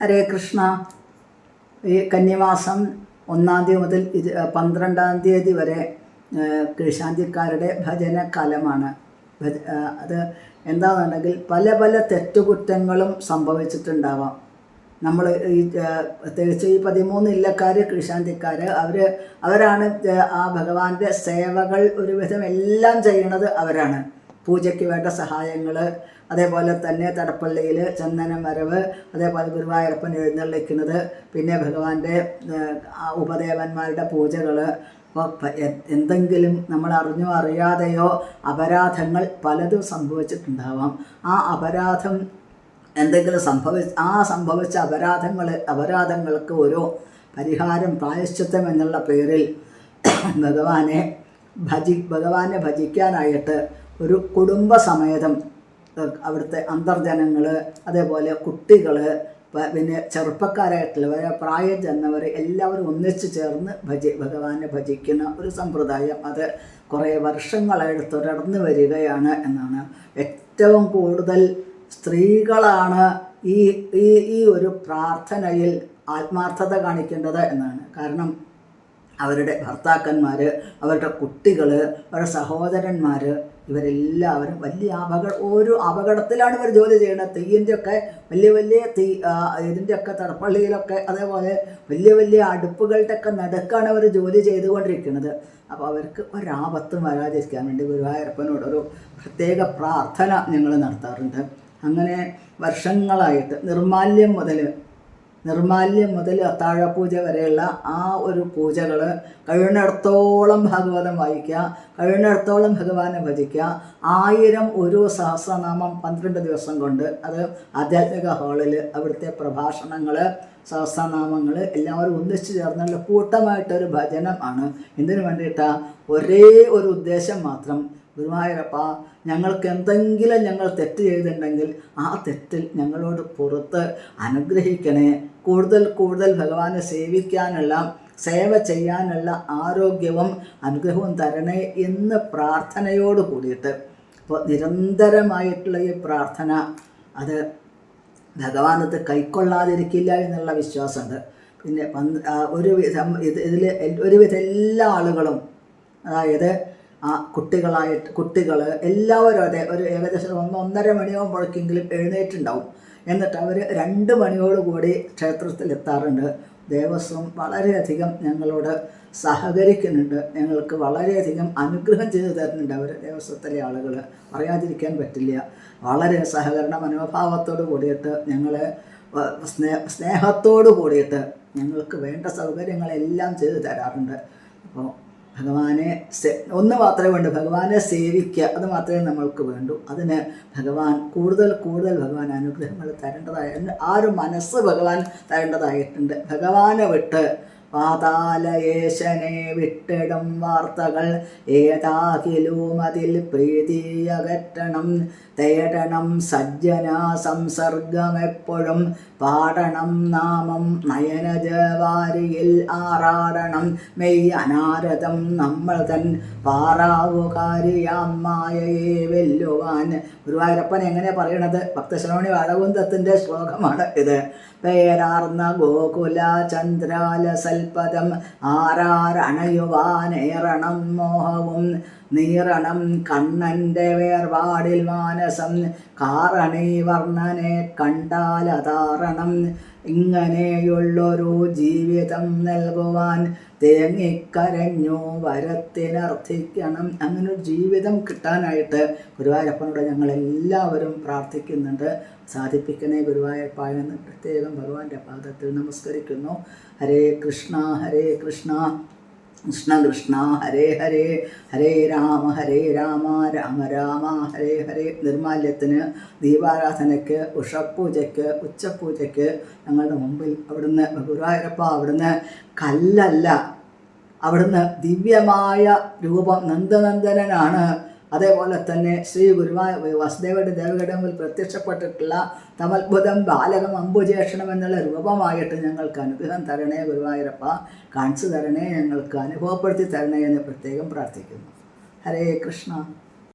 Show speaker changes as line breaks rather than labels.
ഹരേ കൃഷ്ണ. ഈ കന്നിമാസം ഒന്നാം തീയതി മുതൽ ഇരു പന്ത്രണ്ടാം തീയതി വരെ കൃഷാന്തിക്കാരുടെ ഭജനകാലമാണ്. ഭജ അത് എന്താണെന്നുണ്ടെങ്കിൽ പല പല തെറ്റുകുറ്റങ്ങളും സംഭവിച്ചിട്ടുണ്ടാവാം. നമ്മൾ ഈ പ്രത്യേകിച്ച് ഈ പതിമൂന്ന് ഇല്ലക്കാർ കൃഷാന്തിക്കാർ അവർ അവരാണ് ആ ഭഗവാന്റെ സേവകൾ ഒരുവിധം എല്ലാം ചെയ്യണത് അവരാണ്. പൂജയ്ക്ക് വേണ്ട സഹായങ്ങൾ അതേപോലെ തന്നെ തടപ്പള്ളിയിൽ ചന്ദനം വരവ് അതേപോലെ ഗുരുവായൂരപ്പൻ എഴുന്നള്ളിക്കുന്നത് പിന്നെ ഭഗവാന്റെ ഉപദേവന്മാരുടെ പൂജകൾ എന്തെങ്കിലും നമ്മൾ അറിഞ്ഞോ അറിയാതെയോ അപരാധങ്ങൾ പലതും സംഭവിച്ചിട്ടുണ്ടാവാം. ആ അപരാധം എന്തെങ്കിലും സംഭവി ആ സംഭവിച്ച അപരാധങ്ങൾ അപരാധങ്ങൾക്ക് ഒരു പരിഹാരം പ്രായശ്ചിത്തം എന്നുള്ള പേരിൽ ഭഗവാനെ ഭജി ഭഗവാനെ ഭജിക്കാനായിട്ട് ഒരു കുടുംബസമേതം സമേതം അവിടുത്തെ അന്തർജനങ്ങൾ അതേപോലെ കുട്ടികൾ പിന്നെ ചെറുപ്പക്കാരായിട്ടുള്ളവർ പ്രായം ചെന്നവർ എല്ലാവരും ഒന്നിച്ചു ചേർന്ന് ഭജി ഭഗവാനെ ഭജിക്കുന്ന ഒരു സമ്പ്രദായം. അത് കുറേ വർഷങ്ങളായിട്ട് തുടർന്ന് വരികയാണ് എന്നാണ്. ഏറ്റവും കൂടുതൽ സ്ത്രീകളാണ് ഈ ഈ ഒരു പ്രാർത്ഥനയിൽ ആത്മാർത്ഥത കാണിക്കേണ്ടത് എന്നാണ്. കാരണം അവരുടെ ഭർത്താക്കന്മാർ അവരുടെ കുട്ടികൾ അവരുടെ സഹോദരന്മാർ ഇവരെല്ലാവരും വലിയ അപകട ഓരോ അപകടത്തിലാണ് ഇവർ ജോലി ചെയ്യുന്നത്. തീയിന്റെ ഒക്കെ വലിയ വലിയ തീ ഇതിന്റെ ഇതിന്റെയൊക്കെ തടപ്പള്ളിയിലൊക്കെ അതേപോലെ വലിയ വലിയ അടുപ്പുകളുടെ ഒക്കെ നടുക്കാണ് അവർ ജോലി ചെയ്തുകൊണ്ടിരിക്കുന്നത്. അപ്പോൾ അവർക്ക് ഒരാപത്തും വരാതിരിക്കാൻ വേണ്ടി ഗുരുവായൂരപ്പനോട് ഒരു പ്രത്യേക പ്രാർത്ഥന ഞങ്ങൾ നടത്താറുണ്ട്. അങ്ങനെ വർഷങ്ങളായിട്ട് നിർമാല്യം മുതൽ നിർമാല്യം മുതൽ അത്താഴപൂജ വരെയുള്ള ആ ഒരു പൂജകൾ കഴിയുന്നിടത്തോളം ഭാഗവതം വായിക്കുക കഴിയുന്നിടത്തോളം ഭഗവാനെ ഭജിക്കുക. ആയിരം ഒരു സഹസ്രനാമം പന്ത്രണ്ട് ദിവസം കൊണ്ട് അത് ആധ്യാത്മിക ഹാളിൽ അവിടുത്തെ പ്രഭാഷണങ്ങൾ സഹസ്രനാമങ്ങൾ എല്ലാവരും ഒന്നിച്ചു ചേർന്നുള്ള കൂട്ടമായിട്ടൊരു ഭജനം ആണ്. ഇതിനു വേണ്ടിയിട്ടാണ് ഒരേ ഒരു ഉദ്ദേശം മാത്രം ഗുരുവായൂരപ്പ ഞങ്ങൾക്ക് എന്തെങ്കിലും ഞങ്ങൾ തെറ്റ് ചെയ്തിട്ടുണ്ടെങ്കിൽ ആ തെറ്റിൽ ഞങ്ങളോട് പുറത്ത് അനുഗ്രഹിക്കണേ. കൂടുതൽ കൂടുതൽ ഭഗവാനെ സേവിക്കാനുള്ള സേവ ചെയ്യാനുള്ള ആരോഗ്യവും അനുഗ്രഹവും തരണേ എന്ന് പ്രാർത്ഥനയോട് കൂടിയിട്ട്. അപ്പോൾ നിരന്തരമായിട്ടുള്ള ഈ പ്രാർത്ഥന അത് ഭഗവാനത് കൈക്കൊള്ളാതിരിക്കില്ല എന്നുള്ള വിശ്വാസമുണ്ട്. പിന്നെ ഒരു വിധം ഇത് ഇതിൽ ഒരുവിധം എല്ലാ ആളുകളും അതായത് ആ കുട്ടികളായിട്ട് കുട്ടികൾ എല്ലാവരും അതെ ഒരു ഏകദേശം ഒന്ന് ഒന്നര മണിയാകുമ്പോഴേക്കെങ്കിലും എഴുന്നേറ്റുണ്ടാവും. എന്നിട്ട് അവർ രണ്ട് മണിയോടുകൂടി ക്ഷേത്രത്തിൽ എത്താറുണ്ട് ദേവസ്വം വളരെയധികം ഞങ്ങളോട് സഹകരിക്കുന്നുണ്ട്. ഞങ്ങൾക്ക് വളരെയധികം അനുഗ്രഹം ചെയ്തു തരുന്നുണ്ട് അവർ ദേവസ്വത്തിലെ ആളുകൾ പറയാതിരിക്കാൻ പറ്റില്ല. വളരെ സഹകരണ മനോഭാവത്തോട് കൂടിയിട്ട് ഞങ്ങളെ സ്നേ സ്നേഹത്തോട് കൂടിയിട്ട് ഞങ്ങൾക്ക് വേണ്ട സൗകര്യങ്ങളെല്ലാം ചെയ്തു തരാറുണ്ട്. അപ്പോൾ ഭഗവാനെ ഒന്ന് മാത്രമേ വേണ്ടൂ. ഭഗവാനെ സേവിക്കുക അത് മാത്രമേ നമ്മൾക്ക് വേണ്ടൂ. അതിന് ഭഗവാൻ കൂടുതൽ കൂടുതൽ ഭഗവാൻ അനുഗ്രഹങ്ങൾ തരേണ്ടതായ ആ ഒരു മനസ്സ് ഭഗവാൻ തരേണ്ടതായിട്ടുണ്ട്. ഭഗവാനെ വിട്ട് പാതാലയേശനെ വിട്ടിടും വാർത്തകൾ ഏതാകിലും അതിൽ പ്രീതിയകറ്റണം തേടണം സജ്ജന സംസർഗമെപ്പോഴും. പാടണം നാമം നയനജവാരിയിൽ ആറാടണം മെയ് അനാരതം നമ്മൾ തൻ പാറാവുകാരിയാം മായയെ വെല്ലുവാൻ. ഗുരുവായൂരപ്പൻ എങ്ങനെ പറയണത്? ഭക്തശ്രവണി വാഴകുന്തത്തിന്റെ ശ്ലോകമാണ് ഇത്. പേരാർന്ന ഗോകുല ചന്ദ്രാല സൽപദം ആരാരണയുവാനേറണം മോഹവും. നീറണം കണ്ണന്റെ വേർപാടിൽ മാനസം. കാരണി വർണനെ കണ്ടാലതാറണം ഇങ്ങനെയുള്ളൊരു ജീവിതം നൽകുവാൻ തേങ്ങിക്കരഞ്ഞു വരത്തിനർത്ഥിക്കണം. അങ്ങനെ ഒരു ജീവിതം കിട്ടാനായിട്ട് ഗുരുവായൂരപ്പനോട് ഞങ്ങൾ എല്ലാവരും പ്രാർത്ഥിക്കുന്നുണ്ട്. സാധിപ്പിക്കണേ ഗുരുവായൂരപ്പായെന്ന് പ്രത്യേകം ഭഗവാന്റെ പാദത്തിൽ നമസ്കരിക്കുന്നു. ഹരേ കൃഷ്ണ ഹരേ കൃഷ്ണ. കൃഷ്ണ കൃഷ്ണ ഹരേ ഹരേ ഹരേ രാമ ഹരേ രാമ രാമ രാമ ഹരേ ഹരേ. നിർമാല്യത്തിന് ദീപാരാധനയ്ക്ക് ഉഷപ്പൂജയ്ക്ക് ഉച്ചപൂജയ്ക്ക് ഞങ്ങളുടെ മുമ്പിൽ അവിടുന്ന് ഗുരുവായൂരപ്പ അവിടുന്ന് കല്ലല്ല അവിടുന്ന് ദിവ്യമായ രൂപം നന്ദനന്ദനാണ്. അതേപോലെ തന്നെ ശ്രീ ഗുരുവായ വസുദേവയുടെ ദേവഗടമിൽ പ്രത്യക്ഷപ്പെട്ടിട്ടുള്ള തമത്ഭുതം ബാലകം അമ്പുചേഷണം എന്നുള്ള രൂപമായിട്ട് ഞങ്ങൾക്ക് അനുഗ്രഹം തരണേ ഗുരുവായൂരപ്പ. കാണിച്ചു തരണേ ഞങ്ങൾക്ക് അനുഭവപ്പെടുത്തി തരണേ എന്ന് പ്രത്യേകം പ്രാർത്ഥിക്കുന്നു. ഹരേ കൃഷ്ണ.